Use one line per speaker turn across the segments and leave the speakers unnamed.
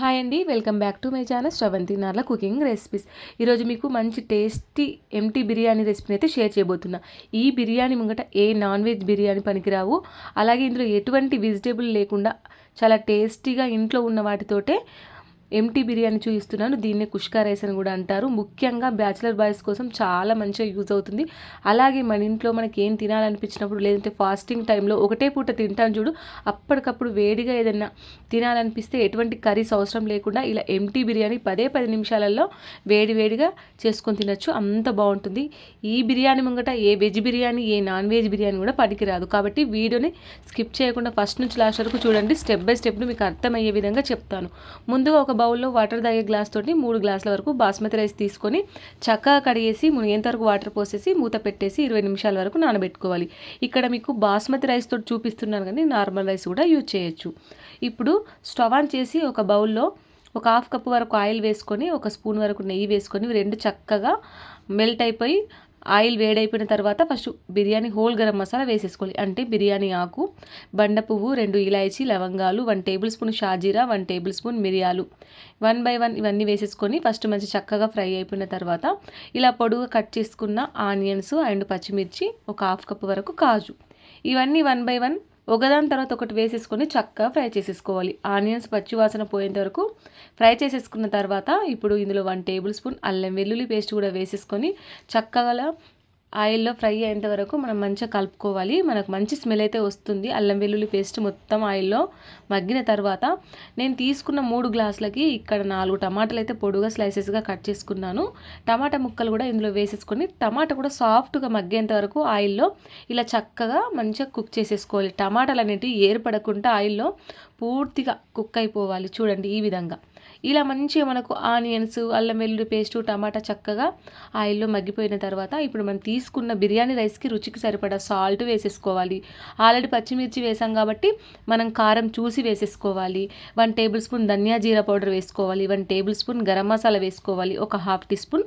Hi అండి. Welcome back to my channel Sravanthi Narla cooking recipes. ఈరోజు మీకు మంచి టేస్టీ ఎంటీ బిర్యానీ రెసిపీని అయితే షేర్ చేయబోతున్నా. ఈ బిర్యానీ ముంగట ఏ నాన్ వెజ్ బిర్యానీ పనికిరావు. అలాగే ఇందులో ఎటువంటి వెజిటేబుల్ లేకుండా చాలా టేస్టీగా ఇంట్లో ఉన్న వాటితోటే ఎంటీ బిర్యానీ చూపిస్తున్నాను. దీన్నే కుష్కా రైస్ అని కూడా అంటారు. ముఖ్యంగా బ్యాచిలర్ బాయ్స్ కోసం చాలా మంచిగా యూజ్ అవుతుంది. అలాగే మన ఇంట్లో మనకి ఏం తినాలనిపించినప్పుడు లేదంటే ఫాస్టింగ్ టైంలో ఒకటే పూట తింటాను చూడు. అప్పటికప్పుడు వేడిగా ఏదైనా తినాలనిపిస్తే ఎటువంటి కర్రీస్ అవసరం లేకుండా ఇలా ఎంటీ బిర్యానీ పదే పది నిమిషాలలో వేడి వేడిగా చేసుకొని తినచ్చు. అంత బాగుంటుంది. ఈ బిర్యానీ ముంగట ఏ వెజ్ బిర్యానీ ఏ నాన్ వెజ్ బిర్యానీ కూడా పనికిరాదు. కాబట్టి వీడియోని స్కిప్ చేయకుండా ఫస్ట్ నుంచి లాస్ట్ వరకు చూడండి. స్టెప్ బై స్టెప్ మీకు అర్థమయ్యే విధంగా చెప్తాను. ముందుగా ఒక బౌల్లో వాటర్ తాగే గ్లాస్ తోటి మూడు గ్లాసుల వరకు బాస్మతి రైస్ తీసుకొని చక్కగా కడిగేసి మునిగేంత వరకు వాటర్ పోసేసి మూత పెట్టేసి ఇరవై నిమిషాల వరకు నానబెట్టుకోవాలి. ఇక్కడ మీకు బాస్మతి రైస్ తోటి చూపిస్తున్నాను కానీ నార్మల్ రైస్ కూడా యూజ్ చేయొచ్చు. ఇప్పుడు స్టవ్ ఆన్ చేసి ఒక బౌల్లో ఒక హాఫ్ కప్ వరకు ఆయిల్ వేసుకొని ఒక స్పూన్ వరకు నెయ్యి వేసుకొని రెండు చక్కగా మెల్ట్ అయిపోయి ఆయిల్ వేడైపోయిన తర్వాత ఫస్ట్ బిర్యానీ హోల్ గరం మసాలా వేసేసుకోవాలి. అంటే బిర్యానీ ఆకు బండ పువ్వు రెండు ఇలాయచీ లవంగాలు వన్ టేబుల్ స్పూన్ షాజీరా వన్ టేబుల్ స్పూన్ మిరియాలు. వన్ బై వన్ ఇవన్నీ వేసేసుకొని ఫస్ట్ మంచి చక్కగా ఫ్రై అయిపోయిన తర్వాత ఇలా పొడుగా కట్ చేసుకున్న ఆనియన్స్ అండ్ పచ్చిమిర్చి ఒక హాఫ్ కప్ వరకు కాజు. ఇవన్నీ వన్ బై వన్ ఒకదాని తర్వాత ఒకటి వేసేసుకొని చక్కగా ఫ్రై చేసేసుకోవాలి. ఆనియన్స్ పచ్చివాసన పోయేంత వరకు ఫ్రై చేసేసుకున్న తర్వాత ఇప్పుడు ఇందులో వన్ టేబుల్ స్పూన్ అల్లం వెల్లుల్లి పేస్ట్ కూడా వేసేసుకొని చక్కగా ఆయిల్లో ఫ్రై అయ్యేంత వరకు మనం మంచిగా కలుపుకోవాలి. మనకు మంచి స్మెల్ అయితే వస్తుంది. అల్లం వెల్లుల్లి పేస్ట్ మొత్తం ఆయిల్లో మగ్గిన తర్వాత నేను తీసుకున్న మూడు గ్లాసులకి ఇక్కడ నాలుగు టమాటాలు అయితే పొడుగా స్లైసెస్గా కట్ చేసుకున్నాను. టమాటా ముక్కలు కూడా ఇందులో వేసేసుకొని టమాటా కూడా సాఫ్ట్గా మగ్గేంత వరకు ఆయిల్లో ఇలా చక్కగా మంచిగా కుక్ చేసేసుకోవాలి. టమాటాలు అనేటివి ఏర్పడకుండా ఆయిల్లో పూర్తిగా కుక్ అయిపోవాలి. చూడండి ఈ విధంగా. ఇలా మంచిగా మనకు ఆనియన్స్ అల్లం వెల్లుల్లి పేస్టు టమాటా చక్కగా ఆయిల్లో మగ్గిపోయిన తర్వాత ఇప్పుడు మనం తీసుకున్న బిర్యానీ రైస్కి రుచికి సరిపడా సాల్ట్ వేసేసుకోవాలి. ఆల్రెడీ పచ్చిమిర్చి వేసాం కాబట్టి మనం కారం చూసి వేసేసుకోవాలి. వన్ టేబుల్ స్పూన్ ధనియా జీరా పౌడర్ వేసుకోవాలి. One tablespoon garam masala వేసుకోవాలి. ఒక హాఫ్ టీ స్పూన్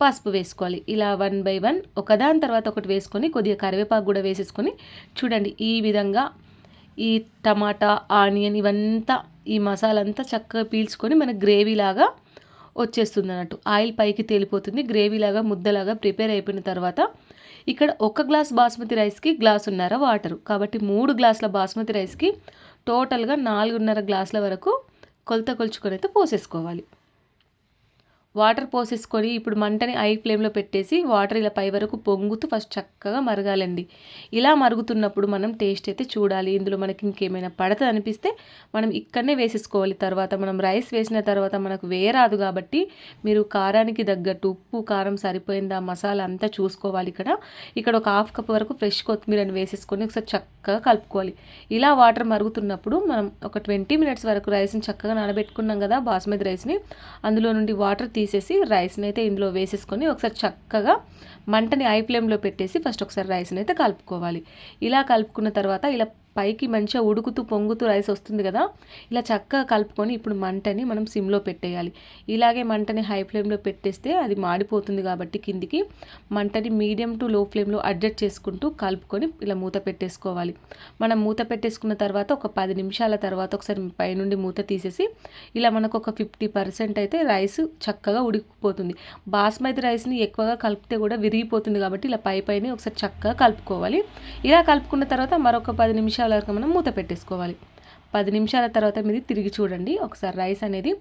పసుపు వేసుకోవాలి. ఇలా వన్ బై వన్ ఒకదాని తర్వాత ఒకటి వేసుకొని కొద్దిగా కరివేపాకు కూడా వేసేసుకొని చూడండి ఈ విధంగా ఈ టమాటా ఆనియన్ ఇవంతా ఈ మసాలా అంతా చక్కగా పీల్చుకొని మన గ్రేవీలాగా వచ్చేస్తుంది అన్నట్టు. ఆయిల్ పైకి తేలిపోతుంది గ్రేవీలాగా ముద్దలాగా ప్రిపేర్ అయిపోయిన తర్వాత ఇక్కడ ఒక గ్లాస్ బాస్మతి రైస్కి గ్లాసున్నర వాటరు. కాబట్టి మూడు గ్లాసుల బాస్మతి రైస్కి టోటల్గా నాలుగున్నర గ్లాసుల వరకు కొలత కొలుచుకొని అయితే పోసేసుకోవాలి. వాటర్ పోసేసుకొని ఇప్పుడు మంటని ఐ ఫ్లేమ్లో పెట్టేసి వాటర్ ఇలా పై వరకు పొంగుతూ ఫస్ట్ చక్కగా మరగాలండి. ఇలా మరుగుతున్నప్పుడు మనం టేస్ట్ అయితే చూడాలి. ఇందులో మనకి ఇంకేమైనా పడత అనిపిస్తే మనం ఇక్కడనే వేసేసుకోవాలి. తర్వాత మనం రైస్ వేసిన తర్వాత మనకు వేరాదు కాబట్టి మీరు కారానికి తగ్గట్టు ఉప్పు కారం సరిపోయిందా మసాలా అంతా చూసుకోవాలి ఇక్కడ. ఇక్కడ ఒక హాఫ్ కప్ వరకు ఫ్రెష్ కొత్తిమీరని వేసేసుకొని ఒకసారి చక్కగా కలుపుకోవాలి. ఇలా వాటర్ మరుగుతున్నప్పుడు మనం ఒక ట్వంటీ మినిట్స్ వరకు రైస్ని చక్కగా నానబెట్టుకున్నాం కదా బాస్మతి రైస్ని. అందులో నుండి వాటర్ తీసి తీసేసి రైస్ని అయితే ఇందులో వేసేసుకొని ఒకసారి చక్కగా మంటని ఐ ఫ్లేమ్లో పెట్టేసి ఫస్ట్ ఒకసారి రైస్ని అయితే కలుపుకోవాలి. ఇలా కలుపుకున్న తర్వాత ఇలా పైకి మంచిగా ఉడుకుతూ పొంగుతూ రైస్ వస్తుంది కదా ఇలా చక్కగా కలుపుకొని ఇప్పుడు మంటని మనం సిమ్లో పెట్టేయాలి. ఇలాగే మంటని హై ఫ్లేమ్లో పెట్టేస్తే అది మాడిపోతుంది కాబట్టి కిందికి మంటని మీడియం టు లో ఫ్లేమ్లో అడ్జస్ట్ చేసుకుంటూ కలుపుకొని ఇలా మూత పెట్టేసుకోవాలి. మనం మూత పెట్టేసుకున్న తర్వాత ఒక పది నిమిషాల తర్వాత ఒకసారి పైనుండి మూత తీసేసి ఇలా మనకు ఒక ఫిఫ్టీ పర్సెంట్ అయితే రైస్ చక్కగా ఉడికిపోతుంది. బాస్మతి రైస్ని ఎక్కువగా కలిపితే కూడా విరిగిపోతుంది కాబట్టి ఇలా పై పైన ఒకసారి చక్కగా కలుపుకోవాలి. ఇలా కలుపుకున్న తర్వాత మరొక పది నిమిషాలు నిమిషాల వరకు మనం మూత పెట్టేసుకోవాలి. పది నిమిషాల తర్వాత మీరు తిరిగి చూడండి. ఒకసారి రైస్ అనేది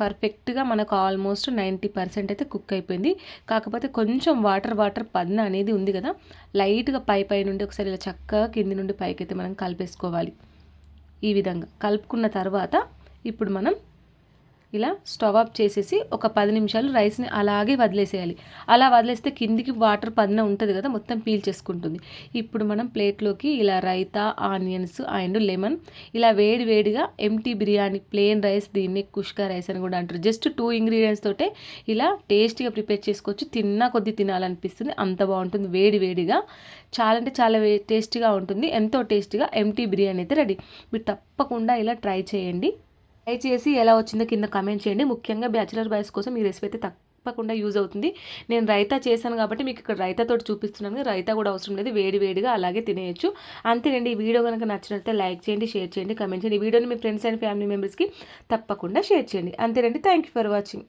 పర్ఫెక్ట్గా మనకు ఆల్మోస్ట్ నైంటీ పర్సెంట్ అయితే కుక్ అయిపోయింది. కాకపోతే కొంచెం వాటర్ వాటర్ పదన అనేది ఉంది కదా. లైట్గా పై పై నుండి ఒకసారి ఇలా చక్కగా కింది నుండి పైకి అయితే మనం కలిపేసుకోవాలి. ఈ విధంగా కలుపుకున్న తర్వాత ఇప్పుడు మనం ఇలా స్టవ్ ఆఫ్ చేసేసి ఒక పది నిమిషాలు రైస్ని అలాగే వదిలేసేయాలి. అలా వదిలేస్తే కిందికి వాటర్ పదిన ఉంటుంది కదా మొత్తం పీల్ చేసుకుంటుంది. ఇప్పుడు మనం ప్లేట్లోకి ఇలా రైతా ఆనియన్స్ అండ్ లెమన్ ఇలా వేడి వేడిగా ఎంటీ బిర్యానీ ప్లేన్ రైస్ దీన్ని కుష్కా రైస్ అని కూడా అంటారు. జస్ట్ టూ ఇంగ్రీడియంట్స్ తోటే ఇలా టేస్టీగా ప్రిపేర్ చేసుకోవచ్చు. తిన్నా కొద్ది తినాలనిపిస్తుంది. అంత బాగుంటుంది. వేడి వేడిగా. చాలా అంటే చాలా టేస్టీగా ఉంటుంది. ఎంతో టేస్టీగా ఎంటీ బిర్యానీ అయితే రెడీ మీరు తప్పకుండా ఇలా ట్రై చేయండి. దయచేసి ఎలా వచ్చిందో కింద కమెంట్ చేయండి. ముఖ్యంగా బ్యాచిలర్ బాయ్స్ కోసం ఈ రెసిపీ అయితే తప్పకుండా యూజ్ అవుతుంది. నేను రైతా చేశాను కాబట్టి మీకు ఇక్కడ రైతాతో చూపిస్తున్నాను రైతా కూడా అవసరం లేదు. వేడి వేడిగా అలాగే తినేయచ్చు. అంతేనండి ఈ వీడియో కనుక నచ్చినట్లయితే లైక్ చేయండి షేర్ చేయండి కమెంట్ చేయండి. ఈ వీడియోని మీ ఫ్రెండ్స్ అండ్ ఫ్యామిలీ మెంబర్స్కి తప్పకుండా షేర్ చేయండి. అంతేనండి థ్యాంక్ యూ ఫర్ వాచింగ్